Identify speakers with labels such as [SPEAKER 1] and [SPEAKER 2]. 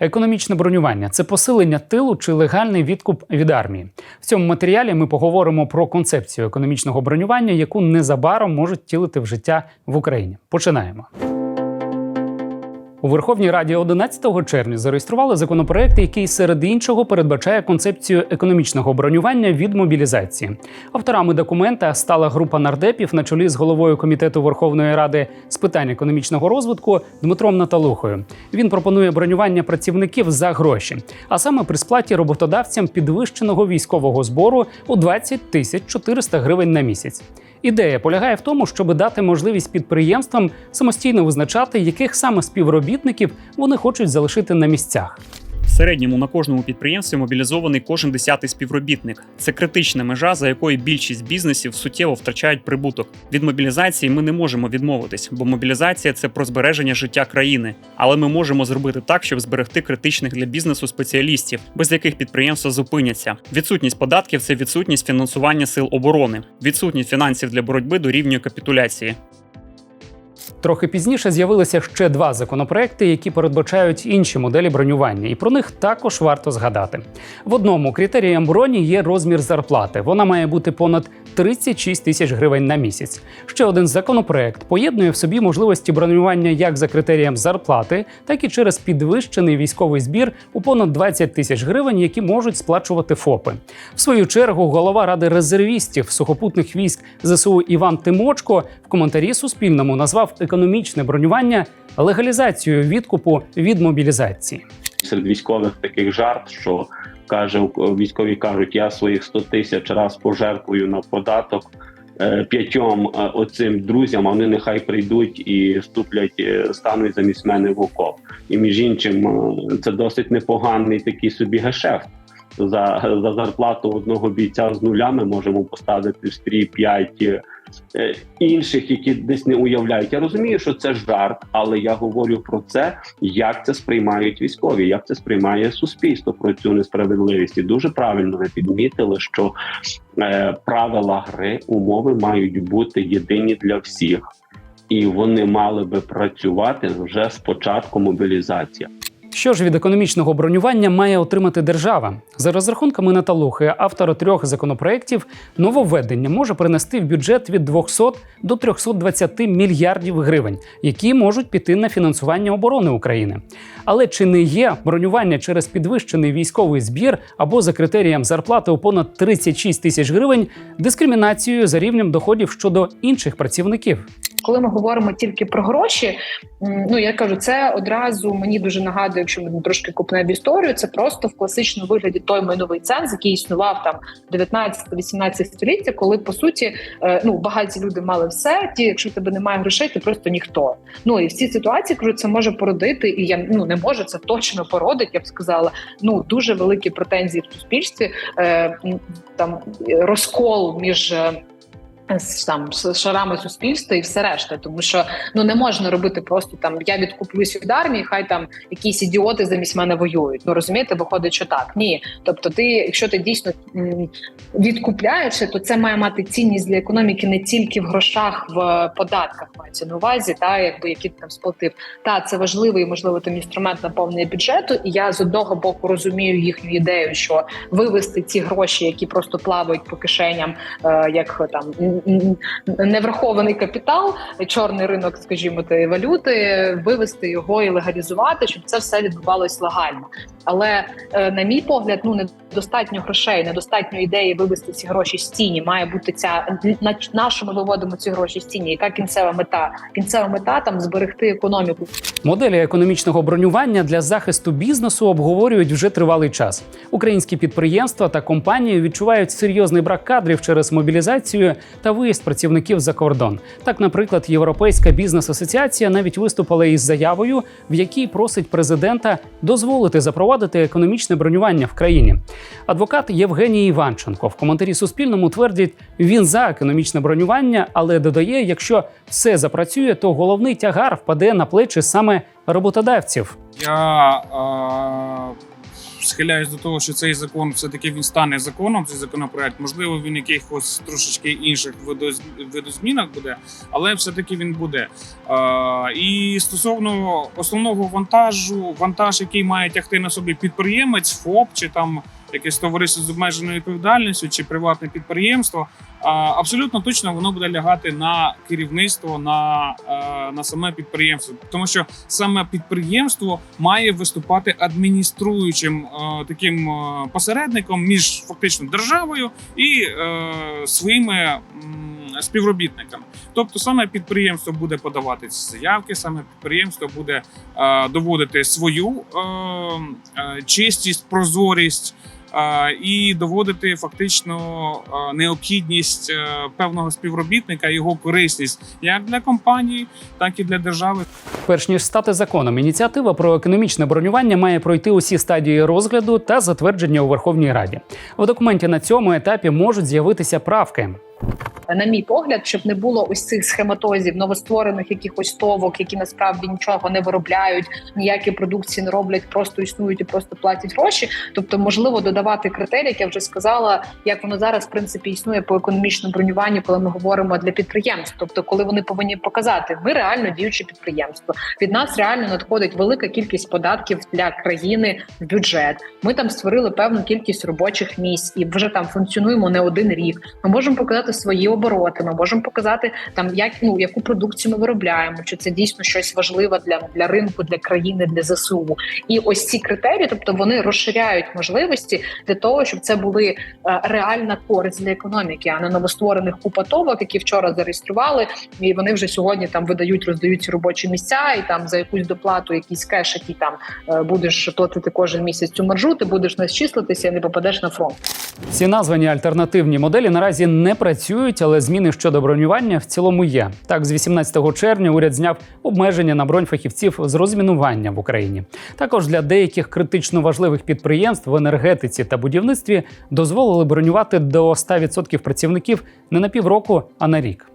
[SPEAKER 1] Економічне бронювання це посилення тилу чи легальний відкуп від армії. В цьому матеріалі ми поговоримо про концепцію економічного бронювання, яку незабаром можуть втілити в життя в Україні. Починаємо. У Верховній Раді 11 червня зареєстрували законопроект, який серед іншого передбачає концепцію економічного бронювання від мобілізації. Авторами документа стала група нардепів на чолі з головою комітету Верховної Ради з питань економічного розвитку Дмитром Наталухою. Він пропонує бронювання працівників за гроші, а саме при сплаті роботодавцям підвищеного військового збору у 20 тисяч 400 гривень на місяць. Ідея полягає в тому, щоб дати можливість підприємствам самостійно визначати, яких саме співробітників вони хочуть залишити на місцях.
[SPEAKER 2] Середньому на кожному підприємстві мобілізований кожен десятий співробітник. Це критична межа, за якою більшість бізнесів суттєво втрачають прибуток. Від мобілізації ми не можемо відмовитись, бо мобілізація це про збереження життя країни. Але ми можемо зробити так, щоб зберегти критичних для бізнесу спеціалістів, без яких підприємства зупиняться. Відсутність податків це відсутність фінансування сил оборони, відсутність фінансів для боротьби дорівнює капітуляції.
[SPEAKER 1] Трохи пізніше з'явилися ще два законопроекти, які передбачають інші моделі бронювання, і про них також варто згадати. В одному критерієм броні є розмір зарплати. Вона має бути понад 36 тисяч гривень на місяць. Ще один законопроект поєднує в собі можливості бронювання як за критерієм зарплати, так і через підвищений військовий збір у понад 20 тисяч гривень, які можуть сплачувати ФОПи. В свою чергу голова ради резервістів сухопутних військ ЗСУ Іван Тимочко в коментарі Суспільному назвав економічне бронювання легалізацією відкупу від мобілізації.
[SPEAKER 3] серед військових таких жарт, що каже військові кажуть, я своїх 100 тисяч раз пожертвую на податок е, п'ятьом е, оцим друзям. а Вони нехай прийдуть і вступлять, е, стануть замість мене в окоп. І між іншим, це досить непоганий такий собі гешефт. За, за зарплату одного бійця з нуля ми можемо поставити в стрій 5 е, інших, які десь не уявляють. Я розумію, що це жарт, але я говорю про це, як це сприймають військові, як це сприймає суспільство про цю несправедливість. І дуже правильно ви підмітили, що е, правила гри, умови мають бути єдині для всіх, і вони мали би працювати вже з початку мобілізації.
[SPEAKER 1] Що ж від економічного бронювання має отримати держава? За розрахунками Наталухи, автора трьох законопроєктів, нововведення може принести в бюджет від 200 до 320 мільярдів гривень, які можуть піти на фінансування оборони України. Але чи не є бронювання через підвищений військовий збір або за критерієм зарплати у понад 36 тисяч гривень дискримінацією за рівнем доходів щодо інших працівників?
[SPEAKER 4] Коли ми говоримо тільки про гроші, ну я кажу, це одразу мені дуже нагадує, якщо ми трошки купнемо в історію. Це просто в класичному вигляді той майновий ценз, який існував там 19-18 століття, коли по суті е, ну багаті люди мали все. Ті, якщо в тебе немає грошей, ти просто ніхто. Ну і в цій ситуації кажу, це може породити, і я ну не може це точно породить. Я б сказала, ну дуже великі претензії в суспільстві. Е, там розкол між. Там шарами суспільства і все решта, тому що ну не можна робити просто там я відкуплюсь від армії, хай там якісь ідіоти замість мене воюють. Ну розумієте, виходить, що так. Ні, тобто, ти, якщо ти дійсно відкупляєшся, то це має мати цінність для економіки не тільки в грошах, в податках мається на увазі, та якби які ти там сплатив. Та це важливий, можливо, там інструмент наповнення бюджету. І я з одного боку розумію їхню ідею, що вивести ці гроші, які просто плавають по кишеням, е, як там неврахований капітал, чорний ринок, скажімо, тієї валюти, вивести його і легалізувати, щоб це все відбувалось легально. Але е, на мій погляд, ну недостатньо грошей, недостатньо ідеї вивести ці гроші з тіні. Має бути ця на що ми виводимо ці гроші з тіні. Яка кінцева мета? Кінцева мета там зберегти економіку.
[SPEAKER 1] Моделі економічного бронювання для захисту бізнесу обговорюють вже тривалий час. Українські підприємства та компанії відчувають серйозний брак кадрів через мобілізацію та виїзд працівників за кордон. Так, наприклад, Європейська бізнес-асоціація навіть виступила із заявою, в якій просить президента дозволити запровадити економічне бронювання в країні. Адвокат Євгеній Іванченко в коментарі Суспільному твердить, він за економічне бронювання, але додає, якщо все запрацює, то головний тягар впаде на плечі саме роботодавців.
[SPEAKER 5] Я схиляюсь до того, що цей закон все-таки він стане законом. Цей законопроект, можливо, він якихось трошечки інших видозмінах буде, але все-таки він буде. І стосовно основного вантажу, вантаж, який має тягти на собі підприємець, ФОП чи там якесь товариство з обмеженою відповідальністю чи приватне підприємство. Абсолютно точно воно буде лягати на керівництво, на, е, на саме підприємство, тому що саме підприємство має виступати адмініструючим е, таким е, посередником між фактично державою і своїми співробітниками. Тобто, саме підприємство буде подавати ці заявки, саме підприємство буде е, доводити свою е, чистість, прозорість. І доводити фактично необхідність е, певного співробітника, його корисність як для компанії, так і для держави.
[SPEAKER 1] Перш ніж стати законом, ініціатива про економічне бронювання має пройти усі стадії розгляду та затвердження у Верховній Раді. В документі на цьому етапі можуть з'явитися правки.
[SPEAKER 4] На мій погляд, щоб не було ось цих схематозів, новостворених якихось товок, які насправді нічого не виробляють, ніякі продукції не роблять, просто існують і просто платять гроші. Тобто, можливо, додавати критерії, як я вже сказала, як воно зараз в принципі існує по економічному бронюванню, коли ми говоримо для підприємств. Тобто, коли вони повинні показати, ми реально діюче підприємство. Від нас реально надходить велика кількість податків для країни в бюджет. Ми там створили певну кількість робочих місць і вже там функціонуємо не один рік. Ми можемо показати свої обороти. Ми можемо показати там, як ну яку продукцію ми виробляємо, чи це дійсно щось важливе для, для ринку, для країни, для ЗСУ. І ось ці критерії, тобто вони розширяють можливості для того, щоб це були е, реальна користь для економіки, а не новостворених купатовок, які вчора зареєстрували, і вони вже сьогодні там видають, роздають робочі місця, і там за якусь доплату, якийсь кеш, який там е, будеш платити кожен місяць цю маржу, ти будеш не зчислитися і не попадеш на фронт.
[SPEAKER 1] Всі названі альтернативні моделі наразі не працюють, але зміни щодо бронювання в цілому є. Так, з 18 червня уряд зняв обмеження на бронь фахівців з розмінування в Україні. Також для деяких критично важливих підприємств в енергетиці та будівництві дозволили бронювати до 100% працівників не на півроку, а на рік.